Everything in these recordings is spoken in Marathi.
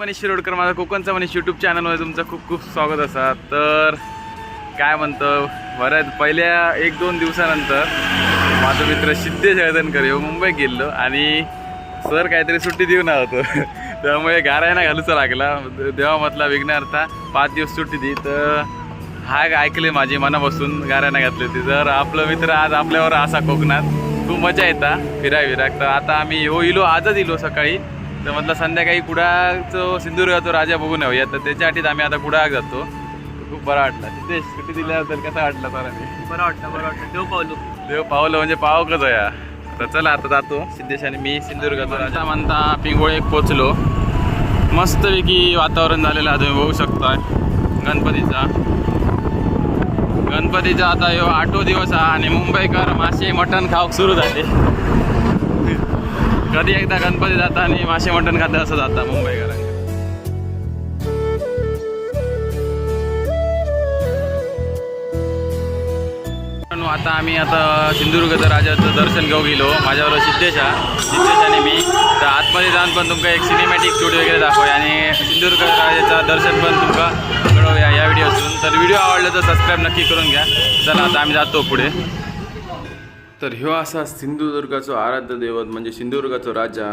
मनीष शिरोडकर माझा कोकणचा मनीष यूट्यूब चॅनलमध्ये तुमचं खूप खूप स्वागत असा. तर काय म्हणतो बऱ्याच पहिल्या एक दोन दिवसानंतर माझा मित्र सिद्धेश हळदणकर येऊ मुंबईत गेलो आणि सर काहीतरी सुट्टी देऊ ना होतो. त्यामुळे गारायना घालूचा लागला. देवा म्हटला विघ्नार्था पाच दिवस सुट्टी दी तर हा ऐकले माझी मनापासून गारायना घातली होती. तर आपलं मित्र आज आपल्यावर असा कोकणात. खूप मजा येता फिराय फिराक तर आता आम्ही हो इलो आजच इलो सकाळी. तर म्हटलं संध्याकाळी कुडाचं सिंधुदुर्गाचा राजा बघून येऊया तर त्याच्यासाठीच आम्ही आता कुडाक जातो. खूप बरा वाटला. सिद्धेश सुट्टी दिल्याबद्दल कसा वाटला सरांनी बरं वाटतं बरं वाटतं देव पावलो. देव पावलं म्हणजे पावकच या तर चला आता जातो. सिद्धेश आणि मी सिंधुदुर्गाचा राजा. म्हणता पिंगोळे पोचलो. मस्तपैकी वातावरण झालेलं आहे तुम्ही बघू शकता गणपतीचा. गणपतीचा आता ह्यो आठो दिवस हा आणि मुंबईकर मासे मटण खाऊक सुरू झाले. कधी एकदा गणपती जाता आणि मासे मटण खातं असं जाता मुंबईकरांना. आता आम्ही आता सिंधुदुर्गचं राजाचं दर्शन घेऊ गेलो. माझ्यावर सिद्धेश. हा सिद्धेश आणि मी. तर आतमध्ये जाऊन पण तुमका एक सिनेमॅटिक शूट वगैरे दाखवूया आणि सिंधुदुर्ग राजाचं दर्शन पण तुमका घडवूया या व्हिडिओतून तर व्हिडिओ आवडला तर सबस्क्राईब नक्की करून घ्या. चला आता आम्ही जातो पुढे. तर ह्यो असा सिंधुदुर्गाचं आराध्य दैवत म्हणजे सिंधुदुर्गाचो राजा.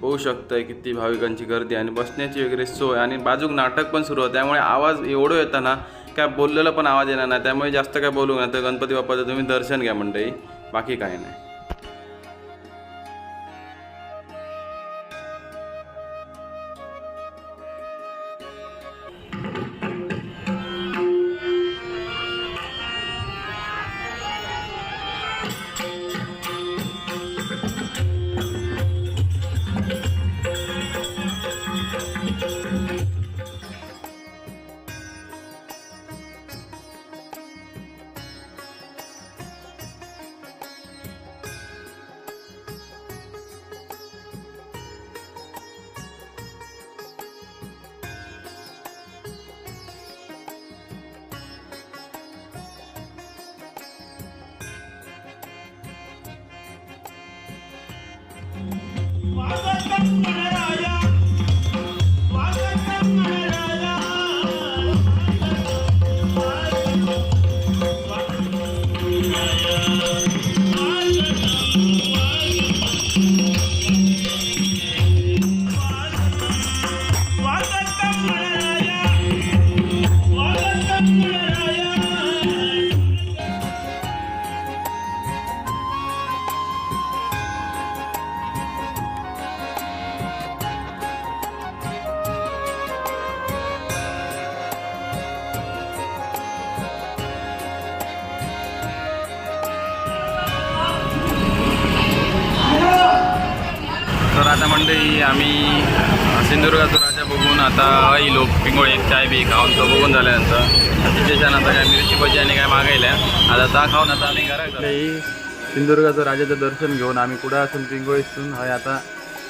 बघू शकताय किती भाविकांची गर्दी आणि बसण्याची वगैरे सोय आणि बाजूक नाटक पण सुरू होतं त्यामुळे आवाज एवढं येतं ना काय बोललेला पण आवाज येणार नाही. त्यामुळे जास्त काय बोलू नाही तर गणपती बाप्पाचं तुम्ही दर्शन घ्या मंडळी. बाकी काय नाही. Makanan. मंडळी आम्ही सिंधुदुर्गाचा राजा बघून आता आईलो पिंगोळी एक चाय बी खाऊन तो बघून झाल्यानंतर त्याच्यानं आता काय मिरची भजी आणि काय मागायला आता ता खाऊन आता आम्ही घरात सिंधुदुर्गाचं राजाचं दर्शन घेऊन आम्ही कुठं असून पिंगोळीतून हय आता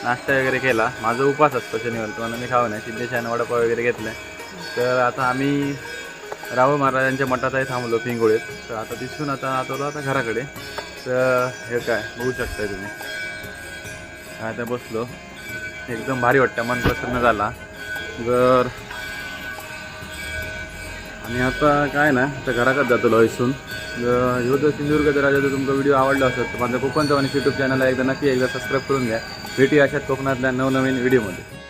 नाश्ता वगैरे केला. माझा उपास असतो शनिवार तुम्हाला मी खाऊ नाही. सिद्धेशान वडापाव वगैरे घेतला. तर आता आम्ही राहू महाराजांच्या मठातही थांबलो पिंगोळीत. तर आता तिथून आता आतवलो आता घराकडे. तर हे काय बघू शकताय तुम्ही. आता बसलो. एकदम भारी वाटतं मन प्रसन्न झाला. जर आणि आता काय ना तर घराकडे जातो लॉईसून ह्यो जर राजाचा राजा जर तुमचा व्हिडिओ आवडला असेल तर माझ्या कोकणचा आणि यूट्यूब चॅनलला एकदा नक्की एकदा सबस्क्राईब करून घ्या. भेटी अशाच कोकणातल्या नवनवीन व्हिडिओमध्ये